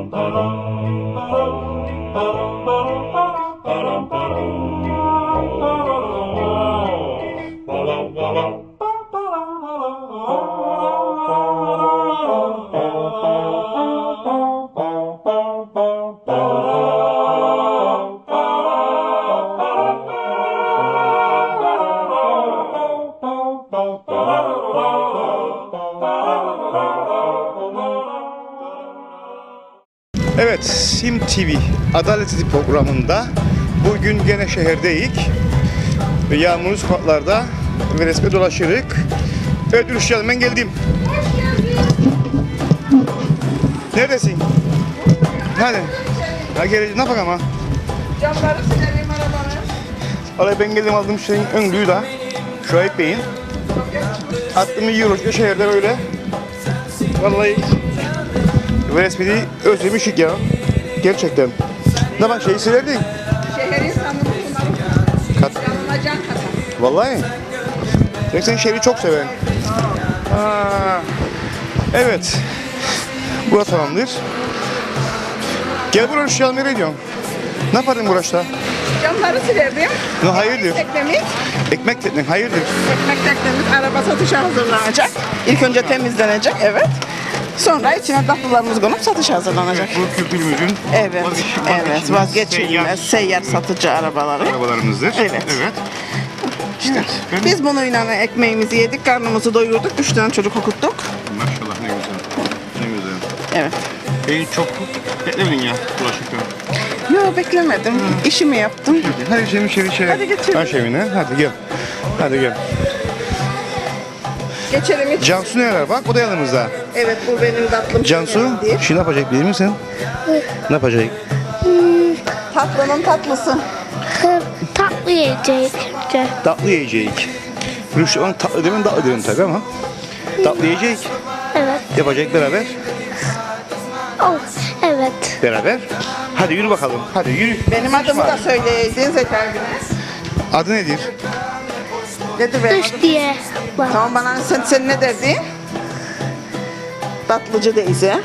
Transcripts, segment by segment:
bum bum bum bum TV Adalet Sesi programında bugün gene şehirdeyik. Yağmurlu sokaklarda ve resme dolaşırık. Evet Hanım, ben geldim. Neredesin? Hadi. Ha gel, ne yapalım ama? Camları silelim arabanı. Oraya ben geldim aldım şeyin önlüğü de. Şahit Bey'in. Attım euro şehirde böyle. Vallahi resmini özlemişik ya. Gerçekten. Ne bak şeyi silerdin. Şehrin sandığı Kat. Yanına can katar. Vallahi. Demek sen şehri çok seven. Aa, evet. Burası tamamdır. Gel buraya şu an nereye gidiyorsun? Ne yaparım burası? Camları silerdim. Ne hayırdır? Teknemiz, Ekmek teknen hayırdır? ekmek teknemiz araba satışa hazırlanacak. İlk önce temizlenecek, evet. Sonra içine tatlılarımız konup satışa hazırlanacak. Bu kültürümüzün Evet, vazgeç- evet. Vazgeçilmez seyyar satıcı arabaları. arabalarımızdır. Evet. Evet. İşte ben... Biz bununla ekmeğimizi yedik, karnımızı doyurduk. Üç tane çocuk okuttuk. Maşallah ne güzel. Ne güzel. Evet. Beni çok beklemedin ya bulaşıkta. Yo beklemedim. İşimi yaptım. Hadi Şevin Şevin Şevin. Hadi geçelim. Ha Şevin'e. Hadi gel. Hadi gel. Geçelim hiç. Cansu neler bak o da yanımızda. Evet bu benim tatlım. Cansu Şekerli. şu ne yapacak bilir misin? Ne yapacak? Tatlının tatlısı. Tatlı yiyecek. Tatlı yiyecek. Rüştü onu tatlı demin tatlı dedim tabii ama. Tatlı yiyecek. Evet. Yapacak beraber. Oh, evet. Beraber. Hadi yürü bakalım. Hadi yürü. Benim adımı da söyleyeydin Zeker Güneş. Adı nedir? Nedir benim Düş adım? diye bak. Tamam bana sen, sen ne derdin? Tatlıcı teyze.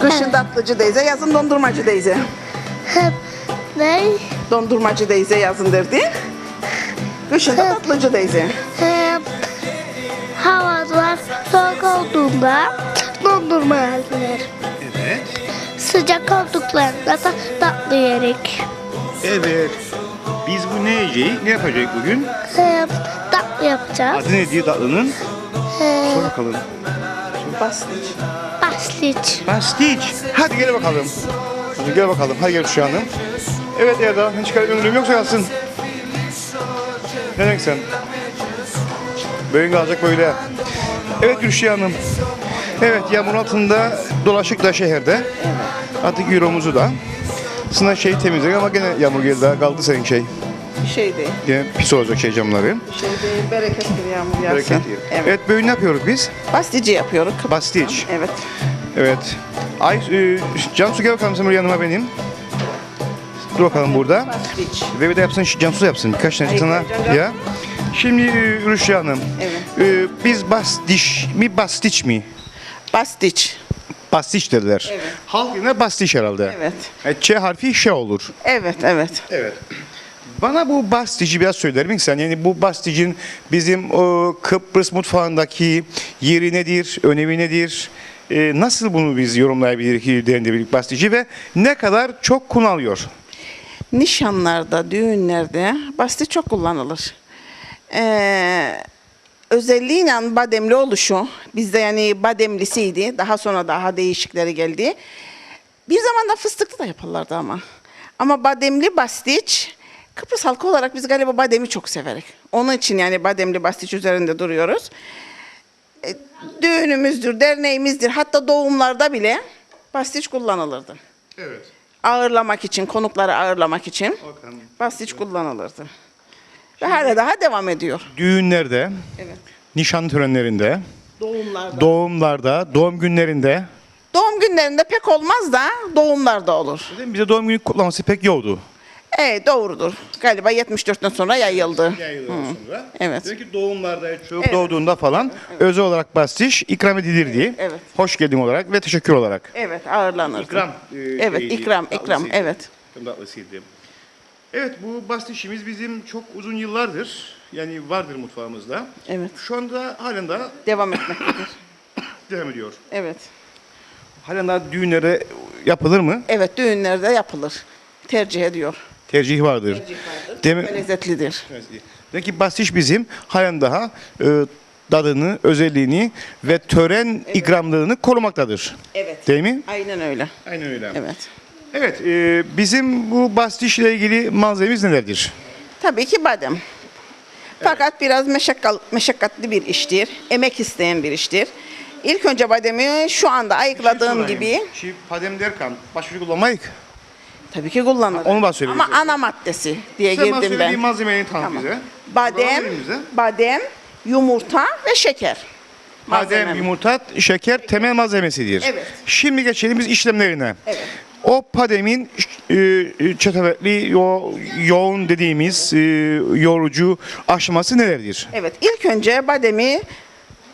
Kışın Evet. tatlıcı teyze, yazın dondurmacı teyze. Hep ne? Dondurmacı teyze yazın derdin. Kışın da tatlıcı teyze. Hep havalar soğuk olduğunda dondurma yerler. Evet. Sıcak olduklarında da tatlı yerik. Evet. Biz bu ne yiyeceğiz? Ne yapacak bugün? Hep yapacağız. Adı ne diye tatlının? Hep Sor bakalım. Bastıç. bastiç. Pastiç. Hadi gel bakalım. Hadi gel bakalım. Hadi gel şu hanım. Evet Eda. Hiç kalbim ömrüm yoksa kalsın. Ne demek sen? Böyle kalacak böyle. Evet Gülşah Hanım. Evet yağmur altında dolaşık da şehirde. Artık euromuzu da. Aslında şey temizledik ama gene yağmur geldi. daha Kaldı senin şey. Şey değil. Gene pis olacak şey camları. Şey değil. Bereketli yağmur yağsın. Bereket diyor. Evet. Evet böyle ne yapıyoruz biz? Bastici yapıyoruz. Bastiç. Evet. Evet. Ay, e, Cansu gel bakalım sen buraya yanıma benim. Dur bakalım burada. Bastiç. Ve bir de yapsın, Cansu yapsın. Birkaç tane Hayır, sana ya. Şimdi e, Rüşya Hanım. Evet. e, biz bastiş mi bastiç mi? Bastiç. Bastiç dediler. Evet. Halk yine bastiş herhalde. Evet. E, Ç harfi şey olur. Evet, evet. Evet. Bana bu bastici biraz söyler misin? Yani bu basticin bizim o Kıbrıs mutfağındaki yeri nedir, önemi nedir? E, nasıl bunu biz yorumlayabiliriz denilebilir bastici ve ne kadar çok kullanılıyor? Nişanlarda, düğünlerde bastiç çok kullanılır. Ee, özelliğiyle bademli oluşu, bizde yani bademlisiydi, daha sonra daha değişikleri geldi. Bir zaman da fıstıklı da yaparlardı ama. Ama bademli bastiç, Kıbrıs halkı olarak biz galiba bademi çok severik. Onun için yani bademli bastiç üzerinde duruyoruz. E, düğünümüzdür, derneğimizdir, hatta doğumlarda bile bastiç kullanılırdı Evet. ağırlamak için, konukları ağırlamak için bastiç kullanılırdı. Ve hala daha devam ediyor. Düğünlerde, Evet. nişan törenlerinde, Doğumlarda. doğumlarda, doğum günlerinde Doğum günlerinde pek olmaz da doğumlarda olur. bize doğum günü kutlaması pek yoktu. Evet doğrudur. Galiba 74'ten sonra yayıldı. Yayılıyor sonra. Evet. Demek ki doğumlarda, çocuk doğduğunda falan özel olarak bastiş ikram edilir diye. Evet. Hoş geldin olarak ve teşekkür olarak. Evet ağırlanır. İkram. e, Evet şeyiydi, ikram ikram tatlısıydı. evet. Tatlısıydı. Evet bu bastişimiz bizim çok uzun yıllardır yani vardır mutfağımızda. Evet. Şu anda halen daha Devam etmektedir. devam ediyor. Evet. Halen daha düğünlere yapılır mı? Evet düğünlerde yapılır. Tercih ediyor. Tercih vardır. Demi- Ve lezzetlidir. Evet. Demek ki bastiş bizim halen daha e, tadını, özelliğini ve tören ikramlığını korumaktadır. Evet. Değil mi? Aynen öyle. Aynen öyle. Evet. Evet, e, bizim bu bastiş ile ilgili malzememiz nelerdir? Tabii ki badem. Fakat biraz meşakkal, meşakkatli bir iştir. Emek isteyen bir iştir. İlk önce bademi şu anda ayıkladığım gibi Şimdi padem derken şey kullanmayık. Tabii ki kullanırım. Onu da söyleyeyim Ama ana maddesi diye Sen girdim ben. malzemeyi tanıt Tamam. bize. Badem, badem, yumurta ve şeker. Badem, yumurta, şeker temel malzemesidir. Evet. Şimdi geçelim biz işlemlerine. Evet. O pademin e, çetavetli, yo, yoğun dediğimiz e, yorucu aşaması nelerdir? Evet, ilk önce bademi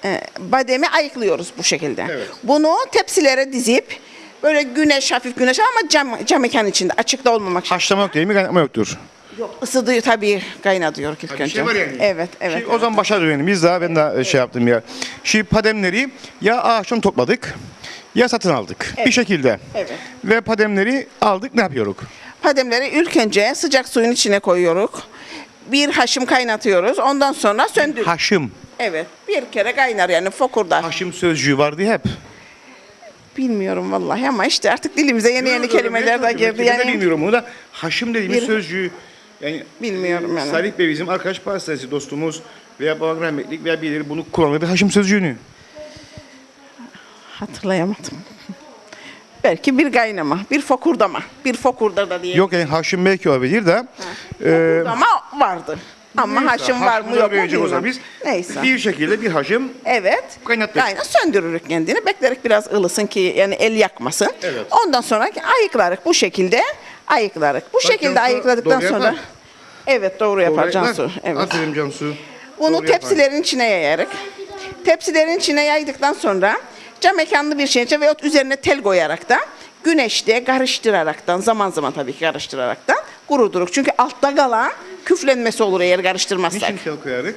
e, bademi ayıklıyoruz bu şekilde. Evet. Bunu tepsilere dizip böyle güneş hafif güneş ama cam cam mekan içinde açıkta olmamak için. Haşlama yok değil mi? Kaynatma yoktur. Yok ısıdığı tabii kaynatıyor ilk bir önce. şey var yani. Evet, evet. Şimdi o zaman başa dönelim. Biz daha ben de şey yaptım ya. Şimdi pademleri ya ağaçtan topladık ya satın aldık. Bir şekilde. Evet. Ve pademleri aldık ne yapıyoruz? Pademleri ilk önce sıcak suyun içine koyuyoruz. Bir haşım kaynatıyoruz. Ondan sonra söndür. Haşım. evet. Bir kere kaynar yani fokurdar. Haşım sözcüğü vardı hep. Bilmiyorum vallahi ama işte artık dilimize yeni yeni kelimeler de girdi. Ben de Yani bilmiyorum onu da. Haşım dediğimiz Bir- sözcüğü yani Bilmiyorum yani. Salih Bey bizim arkadaş pastası dostumuz veya babam rahmetlik veya birileri bunu kullanırdı haşım sözcüğünü. hatırlayamadım. Belki bir kaynama, bir fokurdama, bir fokurdada diye. Yok yani haşım belki olabilir de. E, Ama vardı. Ama neyse, haşım var mı haşımı yok mu bilmem. biz. Neyse. Bir şekilde bir haşım Evet. Kaynattık. Kayna söndürürük kendini. Beklerik biraz ılısın ki yani el yakmasın. Evet. Ondan sonra ayıklarık bu şekilde ayıklarık. Bu şekilde Cansu, ayıkladıktan doğru sonra yapar. Evet doğru yapar Cansu. Evet. Aferin Cansu. Bunu Doğru yapar. tepsilerin içine yayarık. Tepsilerin içine yaydıktan sonra cam mekanlı bir içine veyahut üzerine tel koyarak da güneşte karıştıraraktan zaman zaman tabii ki karıştıraraktan kuruduruk. Çünkü altta kalan küflenmesi olur eğer karıştırmazsak. Niçin tel koyarık?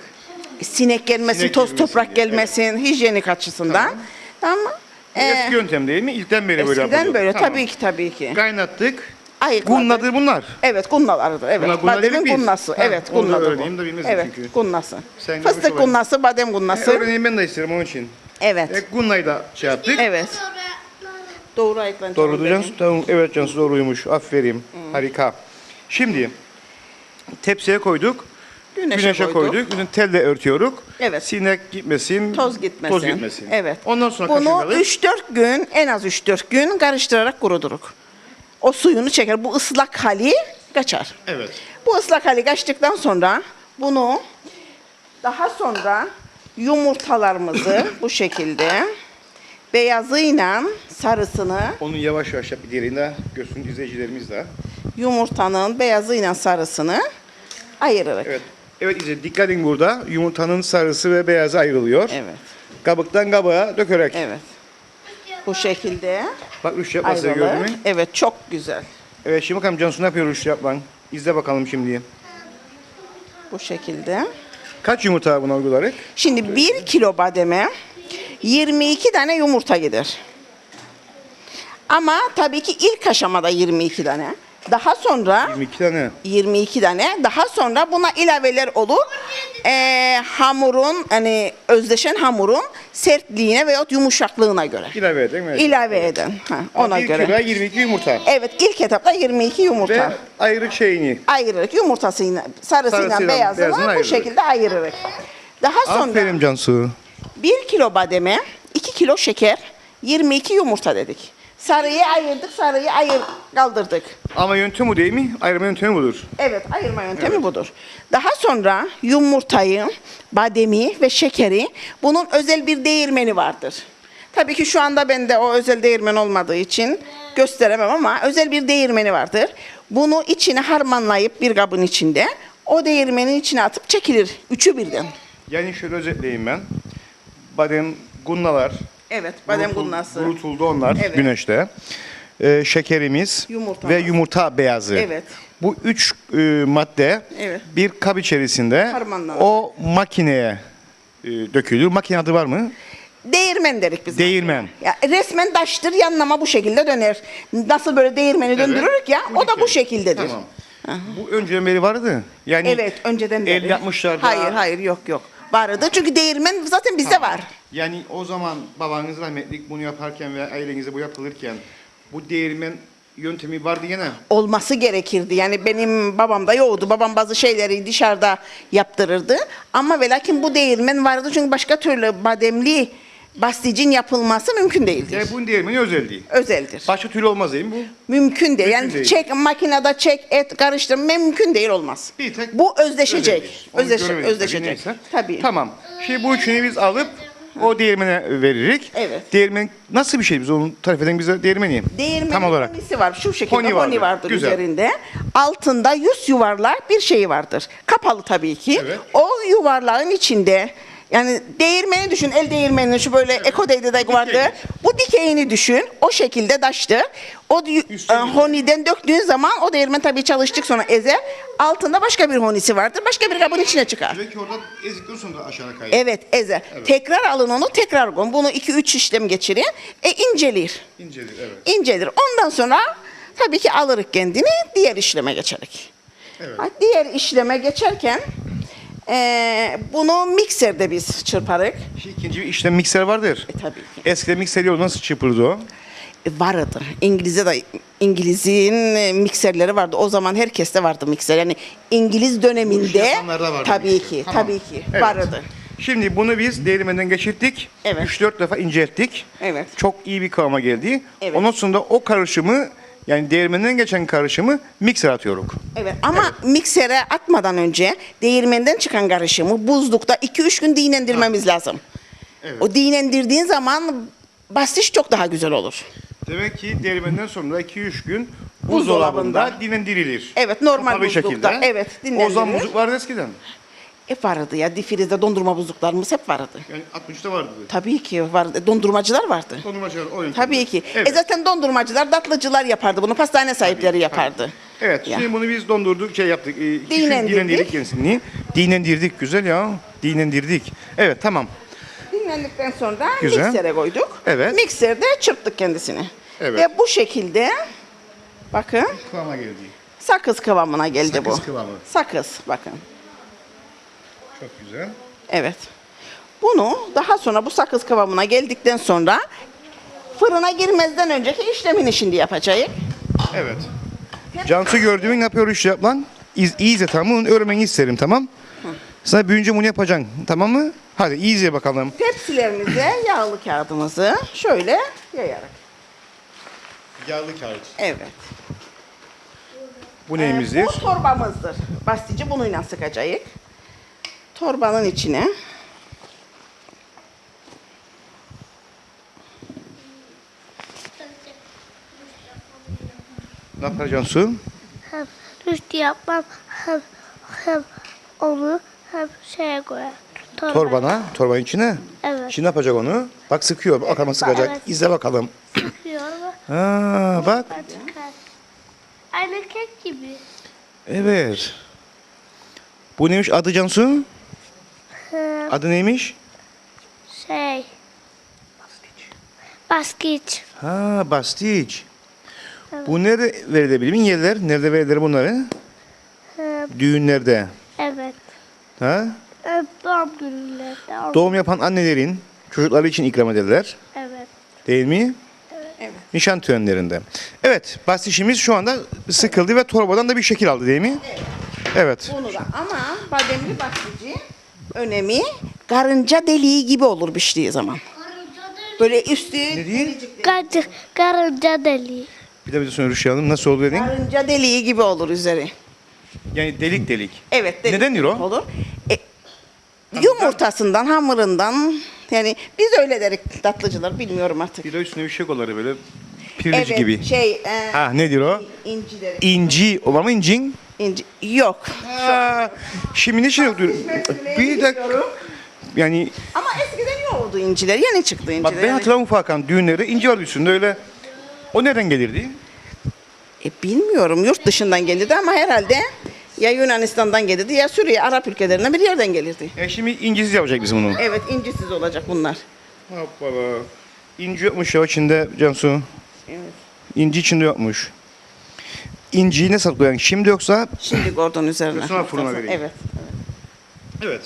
Sinek gelmesin, Sinek toz girmesin toprak diye, gelmesin, hijyenik açısından. Mı? Bu Ee, eski yöntem değil mi? İlkten beri böyle eskiden yapılıyor. böyle Tamam. tabii ki tabii ki. Kaynattık. Ayıkladık. Gunnadır bunlar. Evet gunnalarıdır. Evet. Bunlar gunna Bademin dedik biz. gunnası. Ha, evet onu da gunnadır öğreneyim de bilmezdim evet, çünkü. gunnası. Sen görmüş Fıstık olayım. gunnası, badem E, gunnası. öğreneyim ben de isterim onun için. evet. E, Gunna'yı da şey yaptık. Evet. Doğru ayıklanacak. Doğru Cansu. Tamam, evet Cansu doğruymuş. Aferin. Harika. Şimdi tepsiye koyduk. Güneşe, Güneşe koyduk. koyduk. Bunu telle örtüyoruz. Evet. Sinek gitmesin. Toz gitmesin. Toz gitmesin. Evet. Ondan sonra Bunu kaşık alıp 3-4 gün, en az 3-4 gün karıştırarak kuruduruk. O suyunu çeker. Bu ıslak hali kaçar. Evet. Bu ıslak hali kaçtıktan sonra bunu daha sonra yumurtalarımızı bu şekilde beyazıyla sarısını Onu yavaş yavaş yap bir diğerinde görsün izleyicilerimiz de. yumurtanın beyazıyla sarısını ayırırız. Evet. Evet izle dikkat edin burada. Yumurtanın sarısı ve beyazı ayrılıyor. Evet. Kabuktan kabuğa dökerek. Evet. Bu şekilde Bak üç yapması gördün ayrılır. mü? Evet çok güzel. Evet şimdi bakalım Cansu ne yapıyor üç yapman? İzle bakalım şimdi. Bu şekilde. Kaç yumurta buna uygularak? Şimdi 1 kilo bademe 22 tane yumurta gider. Ama tabii ki ilk aşamada 22 tane. Daha sonra 22 tane. 22 tane. Daha sonra buna ilaveler olur. Ee, hamurun hani özdeşen hamurun sertliğine veyahut yumuşaklığına göre. İlave edin. Evet. İlave eden. Ha, ona bir göre. kilo 22 yumurta. Evet ilk etapta 22 yumurta. Ve ayrık şeyini. Ayırırız. Yumurtasıyla, sarısıyla, Sarısıyla, beyazını beyazını bu ayırırız. şekilde ayırırız. Daha sonra Aferin Cansu. 1 kilo bademe, 2 kilo şeker, 22 yumurta dedik. Sarıyı ayırdık, sarıyı ayır kaldırdık. Ama yöntem bu değil mi? Ayırma yöntemi budur. Evet, ayırma yöntemi budur. Daha sonra yumurtayı, bademi ve şekeri bunun özel bir değirmeni vardır. Tabii ki şu anda bende o özel değirmen olmadığı için gösteremem ama özel bir değirmeni vardır. Bunu içine harmanlayıp bir kabın içinde o değirmenin içine atıp çekilir. Üçü birden. Yani şöyle özetleyeyim ben. Badem gunnalar. Evet, badem kurutul- gunnası. Kurutuldu onlar Evet. güneşte. Ee, şekerimiz Yumurta. ve yumurta beyazı. Evet. Bu üç e, madde Evet. bir kap içerisinde Harmanlanır. o makineye e, dökülür. Makine adı var mı? Değirmen derik biz. Değirmen. Ya resmen taştır yanlama bu şekilde döner. Nasıl böyle değirmeni döndürürük ya o da bu şekildedir. Tamam. Bu önceden beri vardı. Yani Evet önceden beri. el yapmışlar da. Hayır hayır yok yok. Vardı çünkü değirmen zaten bizde var. Yani o zaman babanız rahmetlik bunu yaparken ve ailenize bu yapılırken bu değirmen yöntemi vardı yine. olması gerekirdi. Yani benim babam da yoktu. Babam bazı şeyleri dışarıda yaptırırdı. Ama ve lakin bu değirmen vardı çünkü başka türlü bademli basticin yapılması mümkün değildir. Yani bunun değirmeni özel değil. Özeldir. Başka türlü olmaz değil mi bu? Mümkün değil. Yani değil. çek makinede çek et karıştır mümkün değil olmaz. Bir tek bu özdeşecek. özdeşecek. neyse. Tabii. Tamam. Şimdi bu üçünü biz alıp o değirmene veririk. Evet. Değirmen nasıl bir şey biz onu tarif eden bize değirmeni. Değirmenin Tam olarak. honisi var. Şu şekilde Honi honi, vardır. vardır Güzel. üzerinde. Altında yüz yuvarlak bir şey vardır. Kapalı tabii ki. Evet. O yuvarlağın içinde yani değirmeni düşün. El değirmenini şu böyle ekodeyde de vardı. Bu dikeyini düşün. O şekilde taştı. O Üstüne e, honiden döktüğün zaman o değirmen tabii çalıştık sonra ezer. Altında başka bir honisi vardır. Başka bir kabın içine çıkar. Belki orada ezdikten sonra aşağı kayar. Evet ezer. Tekrar alın onu tekrar koyun. Bunu 2-3 işlem geçirin. E incelir. İncelir evet. İncelir. Ondan sonra tabii ki alırık kendini diğer işleme geçerik. Evet. Ha, Diğer işleme geçerken eee, bunu mikserde biz çırparık. Şimdi ikinci bir işlem mikser vardır. E, tabii ki. Eskiden mikser yok nasıl çırpırdı o? E, vardı. İngilizce de İngiliz'in e, mikserleri vardı. O zaman herkeste vardı mikser. Yani İngiliz döneminde vardı tabii mikser. ki, Tamam. tabii ki Evet. vardı. Şimdi bunu biz değirmenden geçirdik. Evet. 3-4 defa incelttik. Evet. Çok iyi bir kıvama geldi. Evet. Ondan sonra o karışımı yani değirmenden geçen karışımı mikser atıyoruz. Evet ama miksere atmadan önce değirmenden çıkan karışımı buzlukta 2-3 gün dinlendirmemiz lazım. Evet. O dinlendirdiğin zaman bastiş çok daha güzel olur. Demek ki değirmenden sonra 2-3 gün Buzdolabında. buzdolabında dinlendirilir. Evet, normal Kapalı buzlukta. Evet, O zaman dinlendirilir. buzluk vardı eskiden. Hep vardı ya difrizde dondurma buzluklarımız hep vardı. Yani 60'ta vardı. Tabii ki vardı. Dondurmacılar vardı. Dondurmacılar o yöntemde. Tabii ki. Evet. E zaten dondurmacılar, tatlıcılar yapardı bunu. Pastane sahipleri yapardı. Evet, Ya. şimdi bunu biz dondurduk, şey yaptık. E, Dinlendirdik. Dinlendirdik kendisini. Dinlendirdik, güzel ya. Dinlendirdik. Evet, tamam. Dinlendikten sonra Güzel. miksere koyduk. Evet. Mikserde çırptık kendisini. Evet. Ve bu şekilde bakın Kıvama geldi. sakız kıvamına geldi Sakız bu. kıvamı. Sakız bakın. Çok güzel. Evet. Bunu daha sonra bu sakız kıvamına geldikten sonra fırına girmezden önceki işlemini şimdi yapacağız. Evet. Cansu gördüğün ne yapıyor iş yap lan? İz, iyi izle tamam mı? Onu öğrenmeni isterim tamam? Sana büyünce bunu yapacaksın tamam mı? Hadi iyi izle bakalım. Tepsilerimize yağlı kağıdımızı şöyle yayarak. Yağlı kağıt. Evet. Bu Ee, neyimizdir? bu torbamızdır. Bastici bununla sıkacağız. Torbanın içine Ne yapar Cansu? Hem rüştü yapmam hem, hem onu hem şeye koyar. Torba. Torbana, torbanın içine. Evet. Şimdi ne yapacak onu? Bak sıkıyor, bakalım sıkacak. Evet. İzle bakalım. Sıkıyor Ha, bak. Aynı kek gibi. Evet. Bu neymiş adı Cansu? Hem Adı neymiş? şey. Baskiç. Ha, bastiç. Bu nerede verilebilir? Yerler, nerede verilir bunları? Hem, Düğünlerde. evet. Ha? Hem doğum günlerinde. Doğum yapan annelerin çocukları için ikram ederler. Evet. Değil mi? Evet. Nişan törenlerinde. Evet, bastişimiz şu anda sıkıldı ve torbadan da bir şekil aldı değil mi? Evet. bunu da ama bademli bastici önemi karınca deliği gibi olur piştiği zaman. Böyle üstü Ne değil? Karınca, karınca deliği. Bir de bize sonra Rüşya Hanım nasıl oldu dedin? karınca deliği gibi olur üzeri. Yani delik delik. Evet. delik Nedendir o? Olur. E, yumurtasından, hamurundan yani biz öyle derik tatlıcılar bilmiyorum artık. Bir de üstüne bir şey koyarlar böyle. Pirinç evet, gibi. şey e, Ha nedir o? incileri. İnci olan mı incin? İnci. Yok. Ha, şimdi ne şey yoktur? Bir dakika. Yani Ama eskiden yoktu inciler. Yeni çıktı inciler. bak ben hatırlamam Fakan düğünlerde inci vardı üstünde öyle. O nereden gelirdi? E, bilmiyorum yurt dışından gelirdi ama herhalde ya Yunanistan'dan gelirdi ya Suriye, Arap ülkelerinden bir yerden gelirdi. E şimdi incisiz yapacak bizim bunu. Evet incisiz olacak bunlar. Hoppala. İnci yokmuş ya içinde Cansu. Evet. İnci içinde yokmuş. İnciyi ne saklıyor yani şimdi yoksa? Şimdi gordon üzerine. Sonra fırına vereyim. Evet. Evet.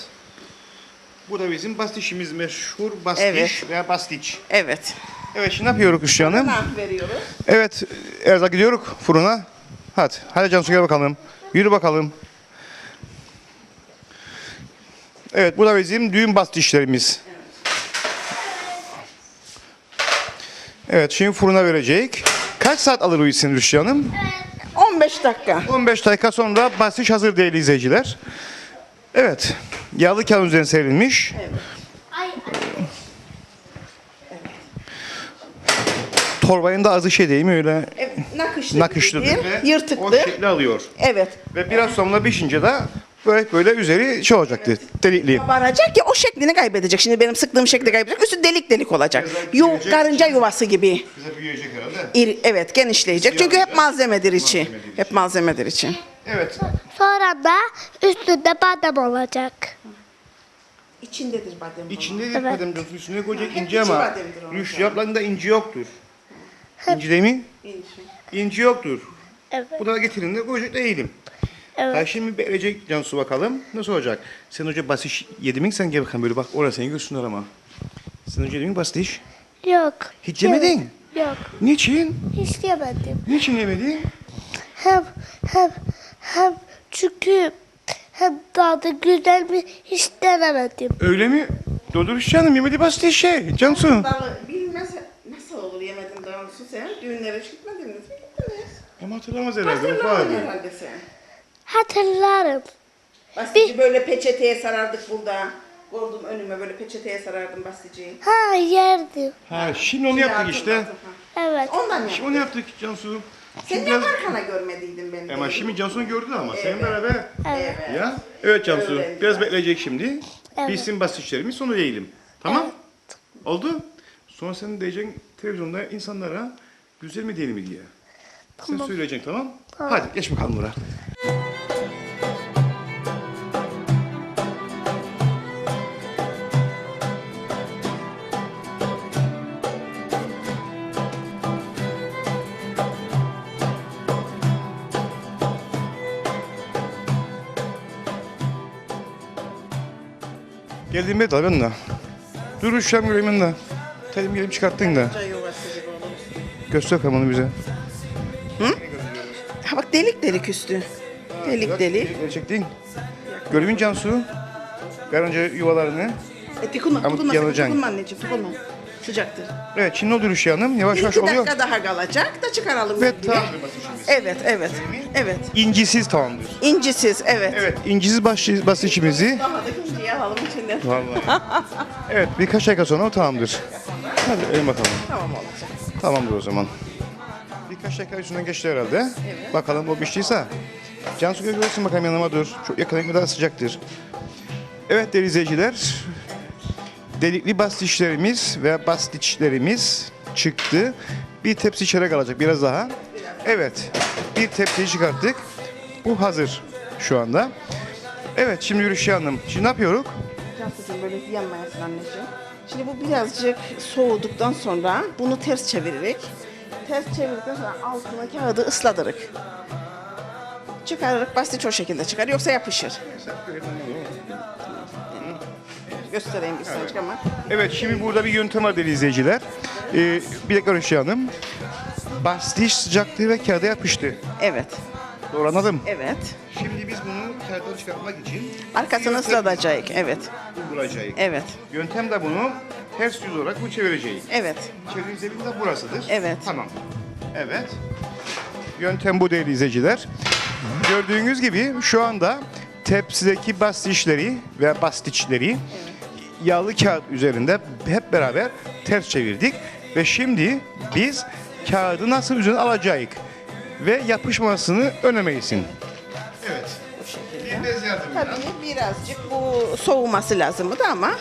Bu da bizim bastişimiz meşhur bastiş Evet. veya bastiç. Evet. Evet şimdi ne yapıyoruz Hüsnü Hanım? Ne veriyoruz? Evet erzak gidiyoruz fırına. Hadi. Hadi Cansu gel bakalım. Yürü bakalım. Evet bu da bizim düğün bastişlerimiz. Evet şimdi fırına verecek. Kaç saat alır o işin Rüşya Hanım? 15 dakika. 15 dakika sonra bastiş hazır değerli izleyiciler. Evet. Yağlı kağıt üzerine serilmiş. Ay, Torbanın da azı şey değil mi öyle Evet, nakışlı. nakışlıdır. bir, ve Yırtıklı. O şekli alıyor. Evet. Ve biraz sonra pişince de böyle böyle üzeri şey olacaktı. Delikli. Kabaracak ya o şeklini kaybedecek. Şimdi benim sıktığım şekli kaybedecek. Üstü delik delik olacak. Büyüyecek. karınca yuvası gibi. Bize büyüyecek herhalde. İri, evet genişleyecek. Çünkü hep malzemedir içi. Malzemedir içi. Hep malzemedir içi. Evet. sonra da üstünde badem olacak. İçindedir badem. İçinde Evet. badem cansu üstüne koyacak ince içi ama bademdir onun rüş yaplarında inci yoktur. İnci değil mi? İnci yoktur. Evet. Bu da getirin de koyacak değilim. Evet. Ha şimdi verecek Cansu bakalım. Nasıl olacak? Sen önce basiş yedi mi? Sen gel bakalım böyle bak. Orası seni görsünler ama. Sen önce yedin mi basiş? Yok. Hiç yemedin. Yok. Niçin? Hiç yemedim. Niçin yemedin? Hem hem hem çünkü hem tadı güzel mi hiç denemedim. Öyle mi? Doldurmuş canım yemedi basiş şey. Cansu. Dalı bilmez nasıl olur yemedin davulusu sen? Düğünlere gitmediniz mi? Gittiniz. Ama hatırlamaz herhalde. Hatırlamadın abi. herhalde sen. Hatırlarım. Bastici böyle peçeteye sarardık burada. Koydum önüme böyle peçeteye sarardım basticiyi. Ha yerdim. Ha şimdi onu yaptık işte. Evet. Ondan Şimdi yaptım. onu yaptık Cansu. Sen Şimdi biraz... yaparken de görmediydin beni. Ama şimdi Cansu'nu gördü ama senin beraber. Evet. Ya. Evet Cansu. Öğrendim Biraz ben. bekleyecek şimdi. Evet. Bilsin basitçilerimiz sonra yiyelim. Tamam? Oldu. Sonra sen diyeceksin televizyonda insanlara güzel mi değil mi diye. Sen söyleyeceksin tamam? Hadi geç bakalım Nur'a. Geldiğimde de ben de. Dur üşüyorum göreyim de. Telim gelip çıkarttın da. Göster onu bize. Ha bak delik delik üstü. Delik delik. Geri çektin. Görümün Cansu. Karınca yuvalarını. E, dokunma, Ama dokunma anneciğim, dokunma. Sıcaktır. Evet şimdi olur Rüşya Hanım. Yavaş Bir yavaş iki oluyor. dakika daha kalacak da çıkaralım. İlgili. tamam. Evet, evet, evet. İncisiz tamamdır. İncisiz, evet. Evet incisiz baş, basitçimizi. Daha da inciyi alalım içinden. Vallahi. evet birkaç dakika sonra o tamamdır. Hadi elim bakalım. Tamam olacak. Tamamdır o zaman. Birkaç dakika üstünden geçti herhalde. Bakalım o piştiyse. Cansu görürsün bakalım yanıma dur. Çok yakın kadar sıcaktır. Evet değerli izleyiciler. Delikli bastişlerimiz ve bastiçlerimiz çıktı. Bir tepsi çörek alacak biraz daha. Evet. Bir tepsiyi çıkarttık. Bu hazır şu anda. Evet şimdi Rüşya Hanım. Şimdi ne yapıyoruz? Cansucuğum böyle yanmayasın anneciğim. Şimdi bu birazcık soğuduktan sonra bunu ters çeviririk. Ters çevirdikten sonra altına kağıdı ıslatırık. Çıkarırık, basit o şekilde çıkar. Yoksa yapışır. Göstereyim sancık ama. Evet şimdi burada bir yöntem var izleyiciler. Ee, bir dakika Rüşya Hanım. Bastiş sıcaklığı ve kağıda yapıştı. Evet, Doğru anladım. evet. Şimdi biz bunu kağıttan çıkartmak için Arkasını ıslatacak. Evet, uygulacağız. evet, Yöntem de bunu ters yüz olarak bu çevireceğiz. evet. Çevirdiğimiz zemin de burasıdır. Evet. Tamam. Evet. Yöntem bu değerli izleyiciler. Gördüğünüz gibi şu anda tepsideki bastişleri ve bastiçleri yağlı kağıt üzerinde hep beraber ters çevirdik. Ve şimdi biz kağıdı nasıl üzerine alacağız ve yapışmasını önlemeyisin. Evet. Bu şekilde. Tabii birazcık bu soğuması lazımdı ama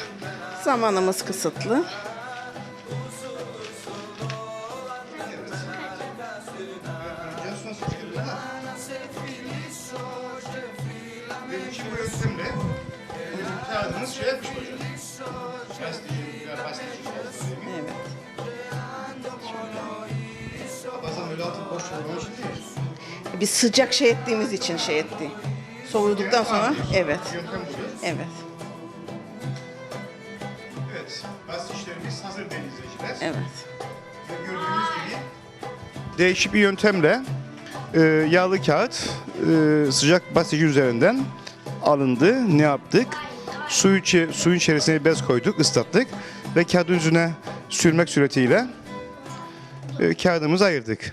zamanımız kısıtlı. Şey yapmış hocam. Gazeteci veya gazeteci olsun değil mi? Evet. Bazen öyle altı boş için değil. Biz sıcak şey ettiğimiz için şey etti. Soğuduktan sonra evet. Yöntem. Evet. Evet. Gazete işlerimiz hazır değerli izleyiciler. Evet. Ve gördüğünüz gibi değişik bir yöntemle e, yağlı kağıt e, sıcak basıcı üzerinden alındı. Ne yaptık? Suyu, içi- suyun içerisine bez koyduk, ıslattık ve kağıdın yüzüne sürmek suretiyle e, kağıdımızı ayırdık.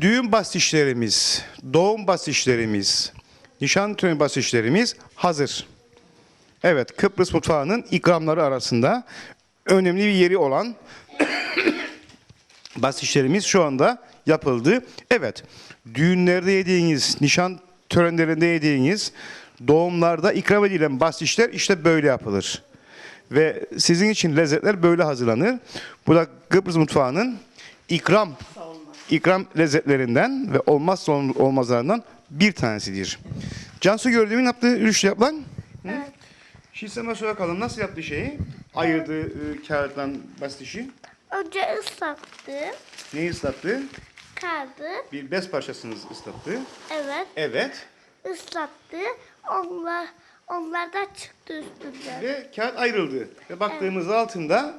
Düğün basışlarımız, doğum basışlarımız, nişan töreni basışlarımız hazır. Evet, Kıbrıs mutfağının ikramları arasında önemli bir yeri olan basışlarımız şu anda yapıldı. Evet, düğünlerde yediğiniz, nişan törenlerinde yediğiniz, doğumlarda ikram edilen basışlar işte böyle yapılır. Ve sizin için lezzetler böyle hazırlanır. Bu da Kıbrıs mutfağının ikram ikram lezzetlerinden ve olmazsa ol- olmazlarından bir tanesidir. Cansu gördüğümün yaptığı rüştü yap lan. Evet. Şimdi sana bakalım nasıl yaptı şeyi? Ayırdı e, kağıttan basit işi. Önce ıslattı. Neyi ıslattı? Kaldı. Bir bez parçasını ıslattı. Evet. Evet. Islattı. Onlar onlar da çıktı üstünden. Ve kağıt ayrıldı. Ve baktığımız altında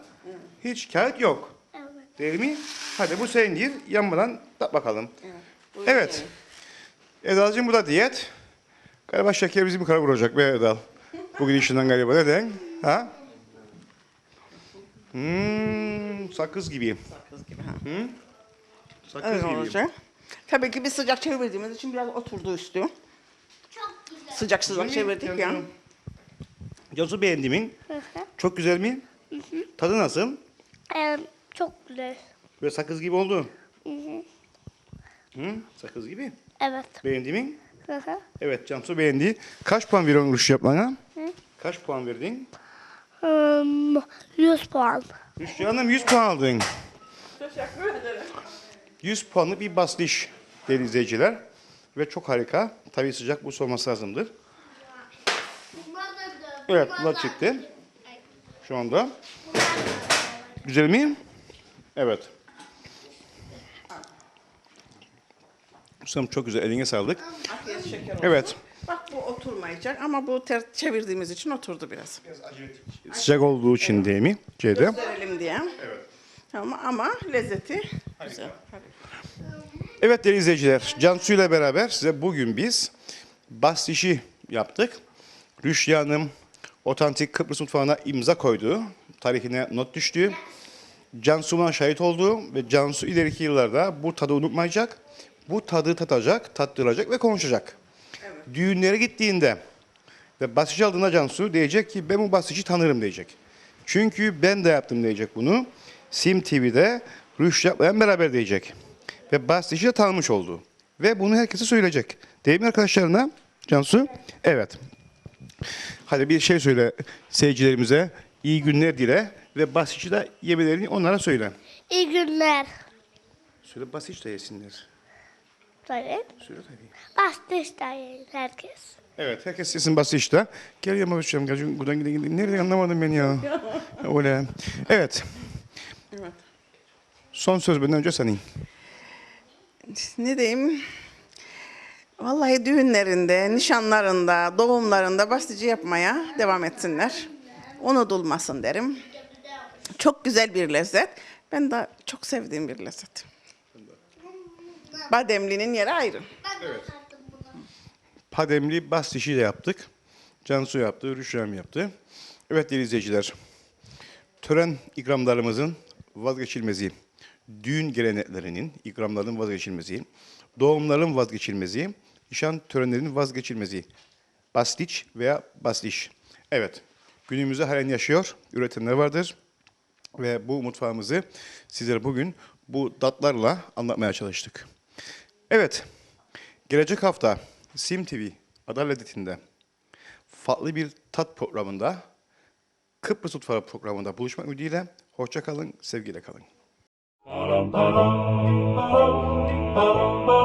hiç kağıt yok. Evet. Değil mi? Hadi bu senindir. Yanmadan tat bakalım. Evet. Edal'cığım bu da diyet. Galiba şeker bizi bir kara vuracak be Edal. Bugün işinden galiba. Neden? Ha? Hmm, sakız gibi. Kız gibi. Ha. Sakız Öyle gibi. olacak. Tabii ki biz sıcak çevirdiğimiz için biraz oturdu üstü. Sıcak sıcak çevirdik ya. Cansu beğendi mi? Hı hı. Çok güzel mi? Tadı nasıl? Ee, çok güzel. Böyle sakız gibi oldu. Hı hı. Hı? Sakız gibi. Evet. Beğendi mi? Hı hı. Evet Cansu beğendi. Kaç puan veriyorsun Rüştü yapmana? Kaç puan verdin? Hmm, 100 puan. Rüştü Hanım 100 puan aldın. 100 puanlı bir basliş değerli izleyiciler. Ve çok harika. Tabii sıcak bu olması lazımdır. Evet bunlar çıktı. Şu anda. Güzel mi? Evet. Ustam çok güzel. Eline sağlık. Afiyet şeker olsun. Evet. Bak bu oturmayacak ama bu ter çevirdiğimiz için oturdu biraz. Sıcak olduğu için değil mi? Şeyde. Gösterelim diye. Evet. Ama, ama lezzeti güzel. Evet değerli izleyiciler, Cansu ile beraber size bugün biz bastişi yaptık. Rüşdiye Hanım otantik Kıbrıs mutfağına imza koydu. Tarihine not düştü. Cansu buna şahit oldu ve Cansu ileriki yıllarda bu tadı unutmayacak. Bu tadı tatacak, tattıracak ve konuşacak. Düğünlere gittiğinde ve basıcı aldığında Cansu diyecek ki ben bu basıcı tanırım diyecek. Çünkü ben de yaptım diyecek bunu. Sim TV'de Yaplayan beraber diyecek. Ve basıcı da tanımış oldu. Ve bunu herkese söyleyecek. Değil mi arkadaşlarına Cansu? Evet. Hadi bir şey söyle seyircilerimize. İyi günler dile ve basıcı da yemelerini onlara söyle. İyi günler. Söyle basıcı da yesinler. Söyle. Söyle tabii. Bastı işte herkes. Evet, herkes sesin bası işte. Gel yanıma başlayalım. Gel, buradan gidelim. gidelim. Nereden anlamadım ben ya. Öyle. Evet. Evet. Son söz benden önce senin. Ne diyeyim? Vallahi düğünlerinde, nişanlarında, doğumlarında bastıcı yapmaya devam etsinler. Unutulmasın derim. Çok güzel bir lezzet. Ben de çok sevdiğim bir lezzet. Bademli'nin yeri ayrı. Pademli bas dişi de yaptık. Cansu yaptı, Rüşrem yaptı. Evet değerli izleyiciler. Tören ikramlarımızın vazgeçilmezi, düğün geleneklerinin ikramların vazgeçilmezi, doğumların vazgeçilmezi, nişan törenlerinin vazgeçilmezi. Basliç veya basliş. Evet, günümüzde halen yaşıyor, üretenler vardır. Ve bu mutfağımızı sizlere bugün bu tatlarla anlatmaya çalıştık. Evet, gelecek hafta Sim TV Adalet Etinde farklı bir tat programında Kıbrıs Mutfağı programında buluşmak ümidiyle hoşça kalın, sevgiyle kalın. Ba-dum-ba-dum, ba-dum, ba-dum, ba-dum.